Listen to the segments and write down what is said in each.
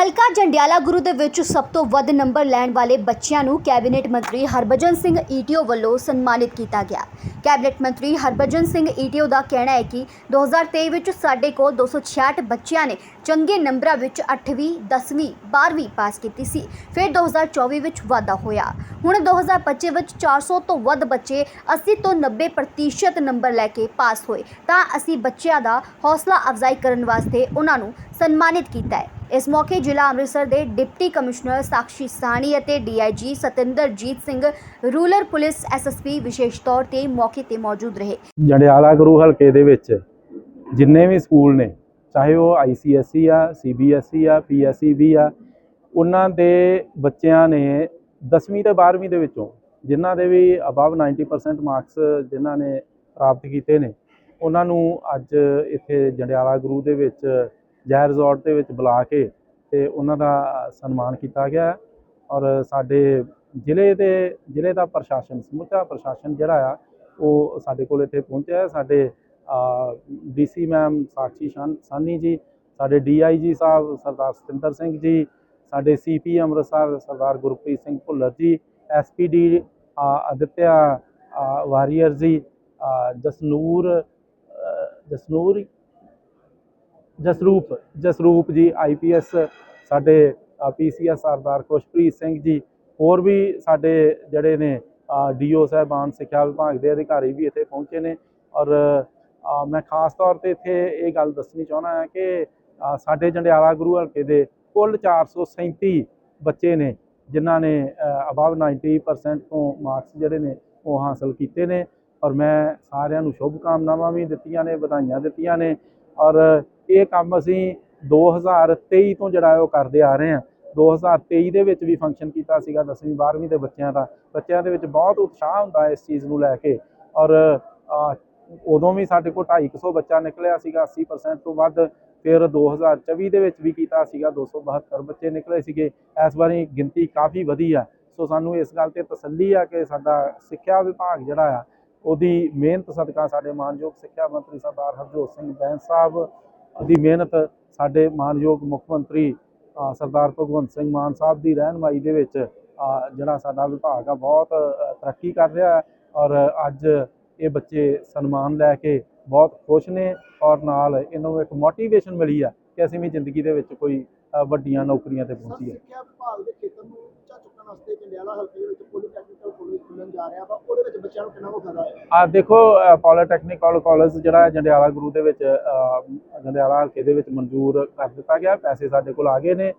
ਹਲਕਾ ਜੰਡਿਆਲਾ ਗੁਰੂ ਦੇ ਵਿੱਚ ਸਭ ਤੋਂ ਵੱਧ ਨੰਬਰ ਲੈਣ ਵਾਲੇ ਬੱਚਿਆਂ ਨੂੰ ਕੈਬਨਿਟ ਮੰਤਰੀ ਹਰਭਜਨ ਸਿੰਘ ਈਟੀਓ ਵੱਲੋਂ ਸਨਮਾਨਿਤ ਕੀਤਾ ਗਿਆ। ਕੈਬਨਿਟ ਮੰਤਰੀ ਹਰਭਜਨ ਸਿੰਘ ਈਟੀਓ ਦਾ ਕਹਿਣਾ ਹੈ ਕਿ 2023 ਵਿੱਚ ਸਾਡੇ ਕੋਲ 266 ਬੱਚਿਆਂ ਨੇ ਚੰਗੇ ਨੰਬਰਾਂ ਵਿੱਚ 8ਵੀਂ 10ਵੀਂ 12ਵੀਂ ਪਾਸ ਕੀਤੀ ਸੀ। ਫਿਰ 2024 ਵਿੱਚ ਵਾਧਾ ਹੋਇਆ। ਹੁਣ 2025 ਵਿੱਚ 400 ਤੋਂ ਵੱਧ ਬੱਚੇ 80 ਤੋਂ 90% ਨੰਬਰ ਲੈ ਕੇ ਪਾਸ ਹੋਏ। ਤਾਂ ਅਸੀਂ ਬੱਚਿਆਂ ਦਾ ਹੌਸਲਾ ਅਫਜ਼ਾਈ ਕਰਨ ਵਾਸਤੇ ਉਹਨਾਂ ਨੂੰ ਸਨਮਾਨਿਤ ਕੀਤਾ ਹੈ। ਇਸ ਮੌਕੇ ਜ਼ਿਲ੍ਹਾ ਅੰਮ੍ਰਿਤਸਰ ਦੇ ਡਿਪਟੀ ਕਮਿਸ਼ਨਰ ਸਾਕਸ਼ੀ ਸਾਣੀ ਅਤੇ DIG Satinderjit Singh, rural police SSP ਵਿਸ਼ੇਸ਼ ਤੌਰ ਤੇ ਮੌਕੇ ਤੇ ਮੌਜੂਦ ਰਹੇ। ਜੰਡਿਆਲਾ ਗੁਰੂ ਹਲਕੇ ਦੇ ਵਿੱਚ ਜਿੰਨੇ ਵੀ ਸਕੂਲ ਨੇ, ਚਾਹੇ ਉਹ ਆਈਸੀਐਸਈ ਆ ਸੀਬੀਐਸਈ ਆ ਪੀਐਸਈ ਵੀ ਆ, ਉਹਨਾਂ ਦੇ ਬੱਚਿਆਂ ਨੇ 10ਵੀਂ ਤੇ 12ਵੀਂ ਦੇ ਵਿੱਚੋਂ ਜਿਨ੍ਹਾਂ ਦੇ ਵੀ ਅਬਵ 90% ਮਾਰਕਸ ਜਿਨ੍ਹਾਂ ਨੇ ਪ੍ਰਾਪਤ ਕੀਤੇ ਨੇ, ਉਹਨਾਂ ਨੂੰ ਅੱਜ ਇੱਥੇ ਜੰਡਿਆਲਾ ਗੁਰੂ ਦੇ ਵਿੱਚ ਜੈ ਰਿਜ਼ੋਰਟ ਦੇ ਵਿੱਚ ਬੁਲਾ ਕੇ ਤੇ ਉਹਨਾਂ ਦਾ ਸਨਮਾਨ ਕੀਤਾ ਗਿਆ ਔਰ ਸਾਡੇ ਜ਼ਿਲ੍ਹੇ ਦੇ ਜ਼ਿਲ੍ਹੇ ਦਾ ਪ੍ਰਸ਼ਾਸਨ ਸਮੁੱਚਾ ਪ੍ਰਸ਼ਾਸਨ ਜਿਹੜਾ ਆ ਉਹ ਸਾਡੇ ਕੋਲ ਇੱਥੇ ਪਹੁੰਚਿਆ ਹੈ। ਸਾਡੇ ਡੀਸੀ ਮੈਮ ਸਾਕਸ਼ੀ ਸ਼ਾਨ ਸਾਨੀ ਜੀ ਸਾਡੇ ਡੀਆਈਜੀ ਸਾਹਿਬ ਸਰਦਾਰ ਸਤਿੰਦਰ ਸਿੰਘ ਜੀ ਸਾਡੇ ਸੀਪੀ ਅੰਮ੍ਰਿਤਸਰ ਸਰਦਾਰ ਗੁਰਪ੍ਰੀਤ ਸਿੰਘ ਭੁੱਲਰ ਜੀ ਐਸਪੀਡੀ ਅਦਿੱਤਿਆ ਅ, ਵਾਰੀਅਰ ਜੀ ਜਸਨੂਰ ਜਸਨੂਰ ਜਸਰੂਪ ਜਸਰੂਪ ਜੀ ਆਈਪੀਐਸ ਸਾਡੇ ਪੀਸੀਐਸ ਸਰਦਾਰ ਖੁਸ਼ਪ੍ਰੀਤ ਸਿੰਘ ਜੀ, ਹੋਰ ਵੀ ਸਾਡੇ ਜਿਹੜੇ ਨੇ ਡੀਓ ਸਾਹਿਬਾਨ, ਸਿੱਖਿਆ ਵਿਭਾਗ ਦੇ ਅਧਿਕਾਰੀ ਵੀ ਇੱਥੇ ਪਹੁੰਚੇ ਨੇ ਔਰ ਮੈਂ ਖਾਸ ਤੌਰ ਤੇ ਇੱਥੇ ਇਹ ਗੱਲ ਦੱਸਣੀ ਚਾਹੁੰਦਾ ਹਾਂ ਕਿ ਸਾਡੇ ਜੰਡਿਆਲਾ ਗੁਰੂ ਹਲਕੇ ਦੇ ਕੁੱਲ 437 ਬੱਚੇ ਨੇ ਜਿਨ੍ਹਾਂ ਨੇ ਅਬਵ 90% ਤੋਂ ਮਾਰਕਸ ਜਿਹੜੇ ਨੇ ਉਹ ਹਾਸਲ ਕੀਤੇ ਨੇ ਔਰ ਮੈਂ ਸਾਰਿਆਂ ਨੂੰ ਸ਼ੁਭ ਕਾਮਨਾਵਾਂ ਵੀ ਦਿੱਤੀਆਂ ਨੇ, ਵਧਾਈਆਂ ਦਿੱਤੀਆਂ ਨੇ ਔਰ ਇਹ ਕੰਮ ਅਸੀਂ 2023 ਤੋਂ ਜਿਹੜਾ ਉਹ ਕਰਦੇ ਆ ਰਹੇ ਹਾਂ। 2023 ਦੇ ਵਿੱਚ ਵੀ ਫੰਕਸ਼ਨ ਕੀਤਾ ਸੀਗਾ 10ਵੀਂ 12ਵੀਂ ਦੇ ਬੱਚਿਆਂ ਦਾ। ਬੱਚਿਆਂ ਦੇ ਵਿੱਚ ਬਹੁਤ ਉਤਸ਼ਾਹ ਹੁੰਦਾ ਇਸ ਚੀਜ਼ ਨੂੰ ਲੈ ਕੇ। ਔਰ ਉਦੋਂ ਵੀ ਸਾਡੇ ਕੋਲ 250 ਬੱਚਾ ਨਿਕਲਿਆ ਸੀਗਾ 80% ਤੋਂ ਵੱਧ। ਫਿਰ 2024 ਦੇ ਵਿੱਚ ਵੀ ਕੀਤਾ ਸੀਗਾ 272 ਬੱਚੇ ਨਿਕਲੇ ਸੀਗੇ। ਇਸ ਵਾਰੀ ਗਿਣਤੀ ਕਾਫੀ ਵਧੀ ਆ ਸੋ ਸਾਨੂੰ ਇਸ ਗੱਲ ਤੇ ਤਸੱਲੀ ਆ ਕਿ ਸਾਡਾ ਸਿੱਖਿਆ ਵਿਭਾਗ ਜਿਹੜਾ ਆ ਉਹਦੀ ਮਿਹਨਤ ਸਦਕਾ ਸਾਡੇ ਮਾਨਯੋਗ ਸਿੱਖਿਆ ਮੰਤਰੀ ਸਰਦਾਰ ਹਰਜੋਤ ਸਿੰਘ ਬੈਂਸ ਸਾਹਿਬ ਦੀ ਮਿਹਨਤ ਸਾਡੇ ਮਾਨਯੋਗ ਮੁੱਖ ਮੰਤਰੀ ਸਰਦਾਰ ਭਗਵੰਤ ਸਿੰਘ ਮਾਨ ਸਾਹਿਬ ਦੀ ਰਹਿਨਮਾਈ ਦੇ ਵਿੱਚ ਜਿਹੜਾ ਸਾਡਾ ਵਿਭਾਗ ਆ, ਬਹੁਤ ਤਰੱਕੀ ਕਰ ਰਿਹਾ ਹੈ ਔਰ ਅੱਜ ਇਹ ਬੱਚੇ ਸਨਮਾਨ ਲੈ ਕੇ ਬਹੁਤ ਖੁਸ਼ ਨੇ ਔਰ ਨਾਲ ਇਹਨਾਂ ਨੂੰ ਇੱਕ ਮੋਟੀਵੇਸ਼ਨ ਮਿਲੀ ਆ ਕਿ ਅਸੀਂ ਵੀ ਜ਼ਿੰਦਗੀ ਦੇ ਵਿੱਚ ਕੋਈ ਵੱਡੀਆਂ ਨੌਕਰੀਆਂ ਤੇ ਪਹੁੰਚੀਏ। ਸਿੱਖਿਆ ਵਿਭਾਗ ਦੇ ਖੇਤਰ ਨੂੰ ਵਾਸਤੇ ਜੰਡਿਆਲਾ ਹਲਕੇ ਵਿੱਚ ਪੋਲੀਟੈਕਨਿਕਲ ਕਾਲਜ ਖੁੱਲ੍ਹਣ ਜਾ ਰਿਹਾ ਵਾ। ਉਹਦੇ ਵਿੱਚ ਬੱਚਿਆਂ ਨੂੰ ਕਿੰਨਾ ਕੁ ਫਾਇਦਾ ਹੋਏਗਾ ਆ ਦੇਖੋ ਪੋਲੀਟੈਕਨਿਕਲ ਕਾਲਜ ਜਿਹੜਾ ਜੰਡਿਆਲਾ ਗੁਰੂ ਦੇ ਵਿੱਚ ਜੰਡਿਆਲਾ ਹਲਕੇ ਦੇ ਵਿੱਚ ਮਨਜ਼ੂਰ ਕਰ ਦਿੱਤਾ ਗਿਆ। ਪੈਸੇ ਸਾਡੇ ਕੋਲ ਆ ਗਏ ਨੇ।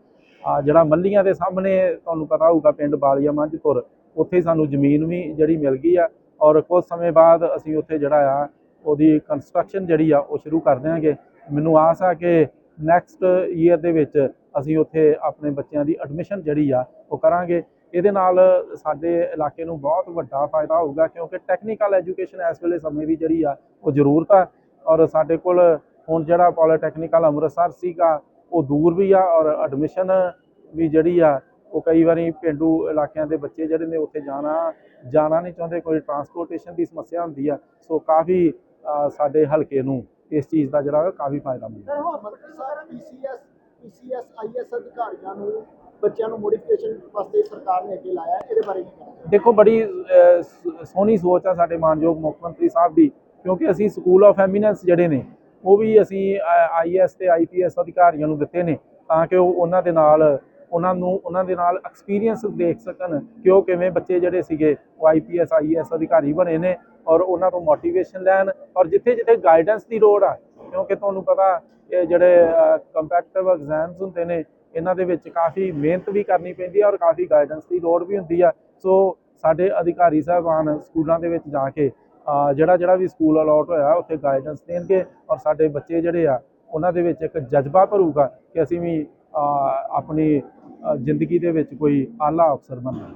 ਜਿਹੜਾ ਮੱਲੀਆਂ ਦੇ ਸਾਹਮਣੇ ਤੁਹਾਨੂੰ ਪਤਾ ਹੋਊਗਾ, ਪਿੰਡ ਬਾਲੀਆ ਮੰਝਪੁਰ, ਉੱਥੇ ਹੀ ਸਾਨੂੰ ਜ਼ਮੀਨ ਵੀ ਜਿਹੜੀ ਮਿਲ ਗਈ ਆ। ਔਰ ਕੁਝ ਸਮੇਂ ਬਾਅਦ ਅਸੀਂ ਉੱਥੇ ਜਿਹੜਾ ਆ, ਉਹਦੀ ਕੰਸਟਰਕਸ਼ਨ ਜਿਹੜੀ ਆ, ਉਹ ਸ਼ੁਰੂ ਕਰ ਦਿਆਂਗੇ। ਮੈਨੂੰ ਆਸ ਆ ਕਿ ਨੈਕਸਟ ਈਅਰ ਦੇ ਵਿੱਚ ਅਸੀਂ ਉੱਥੇ ਆਪਣੇ ਬੱਚਿਆਂ ਦੀ ਐਡਮਿਸ਼ਨ ਜਿਹੜੀ ਆ, ਉਹ ਕਰਾਂਗੇ। ਇਹਦੇ ਨਾਲ ਸਾਡੇ ਇਲਾਕੇ ਨੂੰ ਬਹੁਤ ਵੱਡਾ ਫਾਇਦਾ ਹੋਊਗਾ, ਕਿਉਂਕਿ ਟੈਕਨੀਕਲ ਐਜੂਕੇਸ਼ਨ ਇਸ ਵੇਲੇ ਸਮੇਂ ਦੀ ਜਿਹੜੀ ਆ, ਉਹ ਜ਼ਰੂਰਤ ਆ। ਔਰ ਸਾਡੇ ਕੋਲ ਹੁਣ ਜਿਹੜਾ ਪੋਲੀਟੈਕਨੀਕਲ ਅੰਮ੍ਰਿਤਸਰ ਸੀਗਾ, ਉਹ ਦੂਰ ਵੀ ਆ ਔਰ ਐਡਮਿਸ਼ਨ ਵੀ ਜਿਹੜੀ ਆ, ਉਹ ਕਈ ਵਾਰੀ ਪਿੰਡੂ ਇਲਾਕਿਆਂ ਦੇ ਬੱਚੇ ਜਿਹੜੇ ਨੇ ਉੱਥੇ ਜਾਣਾ ਜਾਣਾ ਨਹੀਂ ਚਾਹੁੰਦੇ, ਕੋਈ ਟਰਾਂਸਪੋਰਟੇਸ਼ਨ ਦੀ ਸਮੱਸਿਆ ਹੁੰਦੀ ਆ। ਸੋ ਕਾਫੀ ਸਾਡੇ ਹਲਕੇ ਨੂੰ ਇਸ ਚੀਜ਼ ਦਾ ਜਿਹੜਾ ਕਾਫੀ ਫਾਇਦਾ ਮਿਲਦਾ ਸਰ ਮੰਤਰੀ ਸਾਹਿਬ ਪੀਸੀਐਸ ਪੀਸੀਐਸ ਆਈਐਸ ਅਧਿਕਾਰੀਆਂ ਨੂੰ ਬੱਚਿਆਂ ਨੂੰ ਮੋਡੀਫਿਕੇਸ਼ਨ ਵਾਸਤੇ ਸਰਕਾਰ ਨੇ ਅੱਗੇ ਲਾਇਆ ਇਹਦੇ ਬਾਰੇ ਕੀ ਕਹਿਣਾ? ਦੇਖੋ, ਬੜੀ ਸੋਹਣੀ ਸੋਚ ਆ ਸਾਡੇ ਮਾਨਯੋਗ ਮੁੱਖ ਮੰਤਰੀ ਸਾਹਿਬ ਦੀ, ਕਿਉਂਕਿ ਅਸੀਂ ਸਕੂਲ ਆਫ ਐਮੀਨੈਂਸ ਜਿਹੜੇ ਨੇ, ਉਹ ਵੀ ਅਸੀਂ ਆਈਐਸ ਤੇ ਆਈਪੀਐਸ ਅਧਿਕਾਰੀਆਂ ਨੂੰ ਦਿੱਤੇ ਨੇ, ਤਾਂ ਕਿ ਉਹ ਉਹਨਾਂ ਦੇ ਨਾਲ, ਉਹਨਾਂ ਨੂੰ, ਉਹਨਾਂ ਦੇ ਨਾਲ ਐਕਸਪੀਰੀਅੰਸ ਦੇਖ ਸਕਣ, ਕਿ ਉਹ ਕਿਵੇਂ ਬੱਚੇ ਜਿਹੜੇ ਸੀਗੇ, ਉਹ ਆਈਪੀਐਸ ਆਈਐਸ ਅਧਿਕਾਰੀ ਬਣੇ ਨੇ, ਔਰ ਉਹਨਾਂ ਤੋਂ ਮੋਟੀਵੇਸ਼ਨ ਲੈਣ, ਔਰ ਜਿੱਥੇ ਜਿੱਥੇ ਗਾਈਡੈਂਸ ਦੀ ਲੋੜ ਆ, ਕਿਉਂਕਿ ਤੁਹਾਨੂੰ ਪਤਾ, ਇਹ ਜਿਹੜੇ ਕੰਪੈਟੀਟਿਵ ਐਗਜ਼ਾਮਸ ਹੁੰਦੇ ਨੇ ਇਹਨਾਂ ਦੇ ਵਿੱਚ ਕਾਫੀ ਮਿਹਨਤ ਵੀ ਕਰਨੀ ਪੈਂਦੀ ਹੈ ਔਰ ਕਾਫੀ ਗਾਈਡੈਂਸ ਦੀ ਲੋੜ ਵੀ ਹੁੰਦੀ ਆ। ਸੋ ਸਾਡੇ ਅਧਿਕਾਰੀ ਸਾਹਿਬਾਨ ਸਕੂਲਾਂ ਦੇ ਵਿੱਚ ਜਾ ਕੇ ਜਿਹੜਾ ਜਿਹੜਾ ਵੀ ਸਕੂਲ ਅਲਾਟ ਹੋਇਆ, ਉੱਥੇ ਗਾਈਡੈਂਸ ਦੇਣਗੇ ਔਰ ਸਾਡੇ ਬੱਚੇ ਜਿਹੜੇ ਆ, ਉਹਨਾਂ ਦੇ ਵਿੱਚ ਇੱਕ ਜਜ਼ਬਾ ਭਰੂਗਾ ਕਿ ਅਸੀਂ ਵੀ ਆਪਣੀ ਜ਼ਿੰਦਗੀ ਦੇ ਵਿੱਚ ਕੋਈ ਆਲਾ ਅਫਸਰ ਬਣਨਾ।